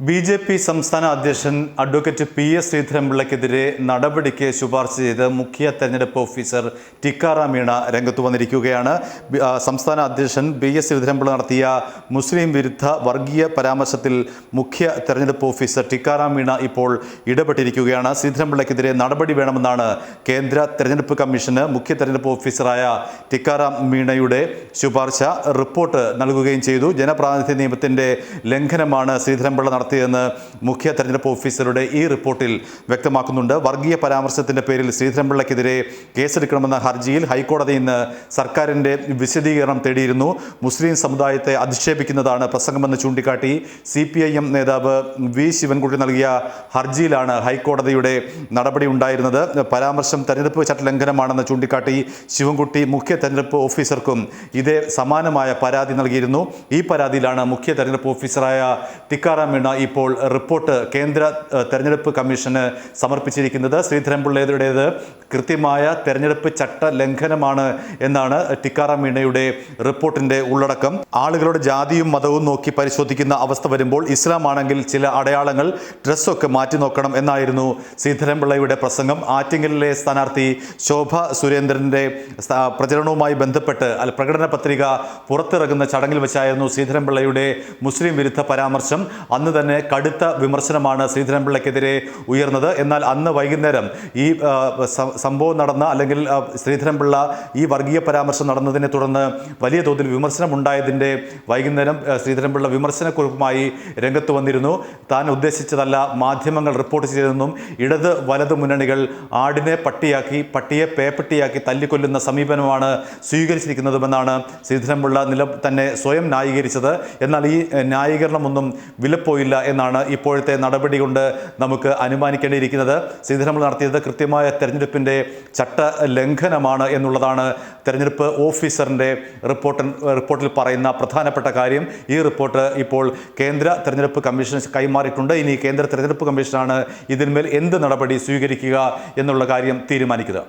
B J P സംസ്ഥാന അധ്യക്ഷൻ advocate P S ശ്രീധരൻപിള്ളയ്ക്കെതിരെ നടപടിക്ക് ശുപാർശ ചെയ്ത് മുഖ്യ തെരഞ്ഞെടുപ്പ് ഓഫീസർ ടിക്കാറാം മീണ രംഗത്ത് വന്നിരിക്കുകയാണ്. സംസ്ഥാന അധ്യക്ഷൻ ബി എസ് ശ്രീധരൻപിള്ള നടത്തിയ മുസ്ലിം വിരുദ്ധ വർഗീയ പരാമർശത്തിൽ മുഖ്യ തെരഞ്ഞെടുപ്പ് ഓഫീസർ ടിക്കാറാം മീണ ഇപ്പോൾ ഇടപെട്ടിരിക്കുകയാണ്. ശ്രീധരൻപിള്ളയ്ക്കെതിരെ നടപടി വേണമെന്നാണ് കേന്ദ്ര തെരഞ്ഞെടുപ്പ് കമ്മീഷന് മുഖ്യ തെരഞ്ഞെടുപ്പ് ഓഫീസറായ ടിക്കാറാം മീണയുടെ ശുപാർശ റിപ്പോർട്ട് നൽകുകയും ചെയ്തു. ജനപ്രാതിനിധ്യ നിയമത്തിന്റെ ലംഘനമാണ് ശ്രീധരൻപിള്ള നടത്തിയതെന്ന് മുഖ്യ തെരഞ്ഞെടുപ്പ് ഓഫീസറുടെ ഈ റിപ്പോർട്ടിൽ വ്യക്തമാക്കുന്നുണ്ട്. വർഗീയ പരാമർശത്തിന്റെ പേരിൽ ശ്രീധരൻപിള്ളയ്ക്കെതിരെ കേസെടുക്കണമെന്ന ഹർജിയിൽ ഹൈക്കോടതി ഇന്ന് സർക്കാരിന്റെ വിശദീകരണം തേടിയിരുന്നു. മുസ്ലിം സമുദായത്തെ അധിക്ഷേപിക്കുന്നതാണ് പ്രസംഗമെന്ന് ചൂണ്ടിക്കാട്ടി സി പി ഐ എം നേതാവ് വി ശിവൻകുട്ടി നൽകിയ ഹർജിയിലാണ് ഹൈക്കോടതിയുടെ നടപടി ഉണ്ടായിരുന്നത്. പരാമർശം തെരഞ്ഞെടുപ്പ് ചട്ടലംഘനമാണെന്ന് ചൂണ്ടിക്കാട്ടി ശിവൻകുട്ടി മുഖ്യ തെരഞ്ഞെടുപ്പ് ഓഫീസർക്കും ഇതേ സമാനമായ പരാതി നൽകിയിരുന്നു. ഈ പരാതിയിലാണ് മുഖ്യ തെരഞ്ഞെടുപ്പ് ഓഫീസറായ ടിക്കാറാം മീണ ഇപ്പോൾ റിപ്പോർട്ട് കേന്ദ്ര തെരഞ്ഞെടുപ്പ് കമ്മീഷന് സമർപ്പിച്ചിരിക്കുന്നത്. ശ്രീധരൻപിള്ളയുടേത് കൃത്യമായ തെരഞ്ഞെടുപ്പ് ചട്ട ലംഘനമാണ് എന്നാണ് ടിക്കാറാം മീണയുടെ റിപ്പോർട്ടിന്റെ ഉള്ളടക്കം. ആളുകളുടെ ജാതിയും മതവും നോക്കി പരിശോധിക്കുന്ന അവസ്ഥ വരുമ്പോൾ ഇസ്ലാം ആണെങ്കിൽ ചില അടയാളങ്ങൾ ഡ്രസ്സൊക്കെ മാറ്റി നോക്കണം എന്നായിരുന്നു ശ്രീധരൻപിള്ളയുടെ പ്രസംഗം. ആറ്റിങ്ങലിലെ സ്ഥാനാർത്ഥി ശോഭ സുരേന്ദ്രന്റെ പ്രചരണവുമായി ബന്ധപ്പെട്ട് അല്ല പ്രകടന പത്രിക പുറത്തിറങ്ങുന്ന ചടങ്ങിൽ വെച്ചായിരുന്നു ശ്രീധരൻപിള്ളയുടെ മുസ്ലിം വിരുദ്ധ പരാമർശം. അന്ന് തന്നെ കടുത്ത വിമർശനമാണ് ശ്രീധരൻപിള്ളയ്ക്കെതിരെ ഉയർന്നത്. എന്നാൽ അന്ന് വൈകുന്നേരം ഈ സംഭവം നടന്ന അല്ലെങ്കിൽ ശ്രീധരൻപിള്ള ഈ വർഗീയ പരാമർശം നടന്നതിനെ തുടർന്ന് വലിയ തോതിൽ വിമർശനം ഉണ്ടായതിന്റെ വൈകുന്നേരം ശ്രീധരൻപിള്ള വിമർശനക്കുറിപ്പുമായി രംഗത്ത് വന്നിരുന്നു. താൻ ഉദ്ദേശിച്ചതല്ല മാധ്യമങ്ങൾ റിപ്പോർട്ട് ചെയ്തതെന്നും ഇടത് വലത് മുന്നണികൾ ആടിനെ പട്ടിയാക്കി പട്ടിയെ പേപ്പട്ടിയാക്കി തല്ലിക്കൊല്ലുന്ന സമീപനമാണ് സ്വീകരിച്ചിരിക്കുന്നതുമെന്നാണ് ശ്രീധരൻപിള്ള നില തന്നെ സ്വയം ന്യായീകരിച്ചത്. എന്നാൽ ഈ ന്യായീകരണമൊന്നും വിലപ്പോയില്ല. എന്നാണ് ഇപ്പോഴത്തെ നടപടി കൊണ്ട് നമുക്ക് അനുമാനിക്കേണ്ടിയിരിക്കുന്നത്. ശ്രീധരൻപിള്ള നടത്തിയത് കൃത്യമായ തെരഞ്ഞെടുപ്പിന്റെ ചട്ട ലംഘനമാണ് എന്നുള്ളതാണ് തെരഞ്ഞെടുപ്പ് ഓഫീസറിന്റെ റിപ്പോർട്ടിൽ റിപ്പോർട്ടിൽ പറയുന്ന പ്രധാനപ്പെട്ട കാര്യം. ഈ റിപ്പോർട്ട് ഇപ്പോൾ കേന്ദ്ര തെരഞ്ഞെടുപ്പ് കമ്മീഷൻ കൈമാറിയിട്ടുണ്ട്. ഇനി കേന്ദ്ര തെരഞ്ഞെടുപ്പ് കമ്മീഷനാണ് ഇതിന്മേൽ എന്ത് നടപടി സ്വീകരിക്കുക എന്നുള്ള കാര്യം തീരുമാനിക്കുക.